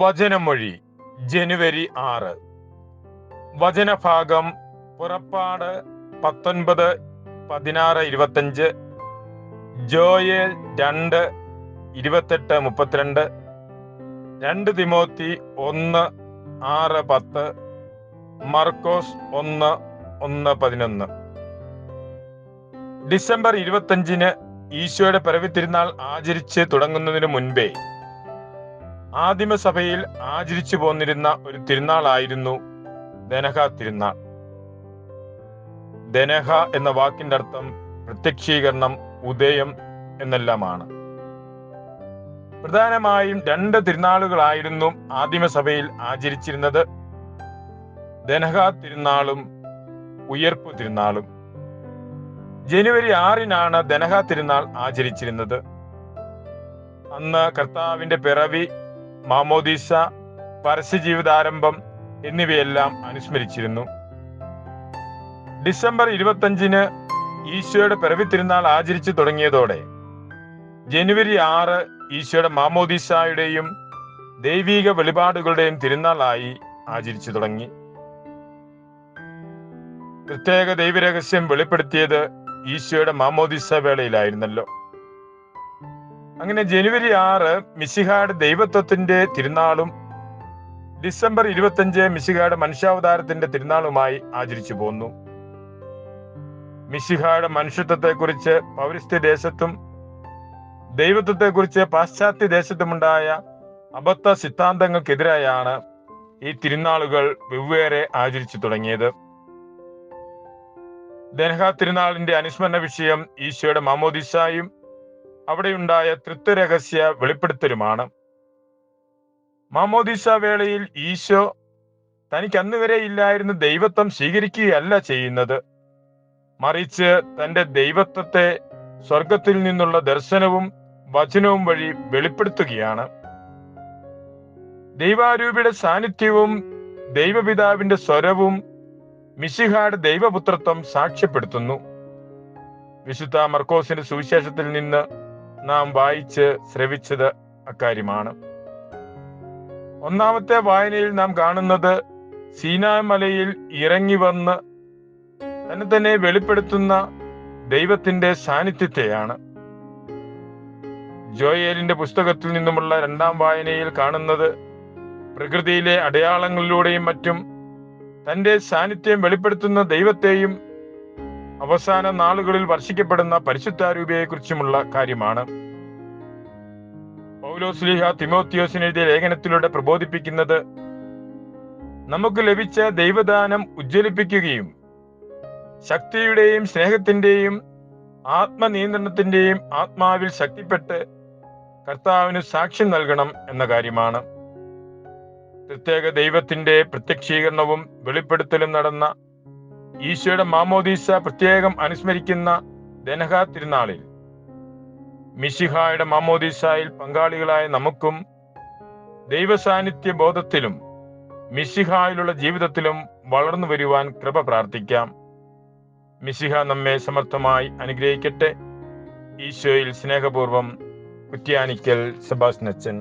വചനമൊഴി ജനുവരി ആറ്. വചനഭാഗം പുറപ്പാട് പത്തൊൻപത് പതിനാറ് ഇരുപത്തഞ്ച് ജോയേൽ രണ്ട് ഇരുപത്തെട്ട് മുപ്പത്തിരണ്ട് രണ്ട് തിമോത്തി ഒന്ന് ആറ് പത്ത് മർക്കോസ് ഒന്ന് ഒന്ന് പതിനൊന്ന്. ഡിസംബർ ഇരുപത്തഞ്ചിന് ഈശോയുടെ പിറവി തിരുനാൾ ആചരിച്ച് തുടങ്ങുന്നതിന് മുൻപേ ആദിമസഭയിൽ ആചരിച്ചു പോന്നിരുന്ന ഒരു തിരുനാളായിരുന്നു ദനഹ തിരുനാൾ. ദനഹ എന്ന വാക്കിന്റെ അർത്ഥം പ്രത്യക്ഷീകരണം ഉദയം എന്നെല്ലാമാണ്. പ്രധാനമായും രണ്ട് തിരുനാളുകളായിരുന്നു ആദിമസഭയിൽ ആചരിച്ചിരുന്നത്. ദനഹ തിരുനാളും ഉയർപ്പ് തിരുനാളും. ജനുവരി ആറിനാണ് ദനഹ തിരുനാൾ ആചരിച്ചിരുന്നത്. അന്ന് കർത്താവിന്റെ പിറവി മാമോദീസ പരസ്യജീവിതാരംഭം എന്നിവയെല്ലാം അനുസ്മരിച്ചിരുന്നു. ഡിസംബർ ഇരുപത്തഞ്ചിന് ഈശോയുടെ പിറവി തിരുനാൾ ആചരിച്ചു തുടങ്ങിയതോടെ ജനുവരി ആറ് ഈശോയുടെ മാമോദീസായുടെയും ദൈവീക വെളിപാടുകളുടെയും തിരുനാളായി ആചരിച്ചു തുടങ്ങി. പ്രത്യേക ദൈവരഹസ്യം വെളിപ്പെടുത്തിയത് ഈശോയുടെ മാമോദിസ വേളയിലായിരുന്നല്ലോ. അങ്ങനെ ജനുവരി ആറ് മിശിഹായുടെ ദൈവത്വത്തിന്റെ തിരുനാളും ഡിസംബർ ഇരുപത്തിയഞ്ച് മിശിഹായുടെ മനുഷ്യാവതാരത്തിന്റെ തിരുനാളുമായി ആചരിച്ചു പോന്നു. മിശിഹായുടെ മനുഷ്യത്വത്തെക്കുറിച്ച് പൗരസ്ത്യ ദേശത്തും ദൈവത്വത്തെക്കുറിച്ച് പാശ്ചാത്യ ദേശത്തുമുണ്ടായ അബദ്ധ സിദ്ധാന്തങ്ങൾക്കെതിരായാണ് ഈ തിരുനാളുകൾ വെവ്വേറെ ആചരിച്ചു തുടങ്ങിയത്. ദനഹ തിരുനാളിന്റെ അനുസ്മരണ വിഷയം ഈശോയുടെ മാമോദിസായും അവിടെയുണ്ടായ തൃത്വരഹസ്യ വെളിപ്പെടുത്തലുമാണ്. മാമോദിസ വേളയിൽ ഈശോ തനിക്ക് അന്നുവരെ ഇല്ലായിരുന്ന ദൈവത്വം സ്വീകരിക്കുകയല്ല ചെയ്യുന്നത്. മറിച്ച് തന്റെ ദൈവത്വത്തെ സ്വർഗത്തിൽ നിന്നുള്ള ദർശനവും വചനവും വഴി വെളിപ്പെടുത്തുകയാണ്. ദൈവാരൂപിയുടെ സാന്നിധ്യവും ദൈവപിതാവിന്റെ സ്വരവും മിശിഹാട് ദൈവപുത്രത്വം സാക്ഷ്യപ്പെടുത്തുന്നു. വിശുദ്ധ മർക്കോസിന്റെ സുവിശേഷത്തിൽ നിന്ന് നാം വായിച്ച് ശ്രവിച്ചത് അക്കാര്യമാണ്. ഒന്നാമത്തെ വായനയിൽ നാം കാണുന്നത് സീനായ് മലയിൽ ഇറങ്ങി വന്ന് തന്നെ തന്നെ വെളിപ്പെടുത്തുന്ന ദൈവത്തിന്റെ സാന്നിധ്യത്തെയാണ്. ജോയേലിന്റെ പുസ്തകത്തിൽ നിന്നുമുള്ള രണ്ടാം വായനയിൽ കാണുന്നത് പ്രകൃതിയിലെ അടയാളങ്ങളിലൂടെയും മറ്റും തന്റെ സാന്നിധ്യം വെളിപ്പെടുത്തുന്ന ദൈവത്തെയും അവസാന നാളുകളിൽ വർഷിക്കപ്പെടുന്ന പരിശുദ്ധാരൂപിയെക്കുറിച്ചുമുള്ള കാര്യമാണ്. പൗലോസ്ലിഹ എഴുതിയ ലേഖനത്തിലൂടെ പ്രബോധിപ്പിക്കുന്നത് നമുക്ക് ലഭിച്ച ദൈവദാനം ഉജ്ജ്വലിപ്പിക്കുകയും ശക്തിയുടെയും സ്നേഹത്തിന്റെയും ആത്മനിയന്ത്രണത്തിന്റെയും ആത്മാവിൽ ശക്തിപ്പെട്ട് കർത്താവിന് സാക്ഷ്യം നൽകണം എന്ന കാര്യമാണ്. പ്രത്യേക ദൈവത്തിന്റെ പ്രത്യക്ഷീകരണവും വെളിപ്പെടുത്തലും നടന്ന ഈശോയുടെ മാമോദീസ പ്രത്യേകം അനുസ്മരിക്കുന്ന ദനഹ തിരുനാളിൽ. മിശിഹായുടെ മാമോദീസായിൽ പങ്കാളികളായ നമുക്കും ദൈവസാന്നിധ്യ ബോധത്തിലും മിശിഹായിലുള്ള ജീവിതത്തിലും വളർന്നു വരുവാൻ കൃപ പ്രാർത്ഥിക്കാം. മിശിഹ നമ്മെ സമർത്ഥമായി അനുഗ്രഹിക്കട്ടെ. ഈശോയിൽ സ്നേഹപൂർവം കുറ്റ്യാനിക്കൽ സെബാസ്നച്ചൻ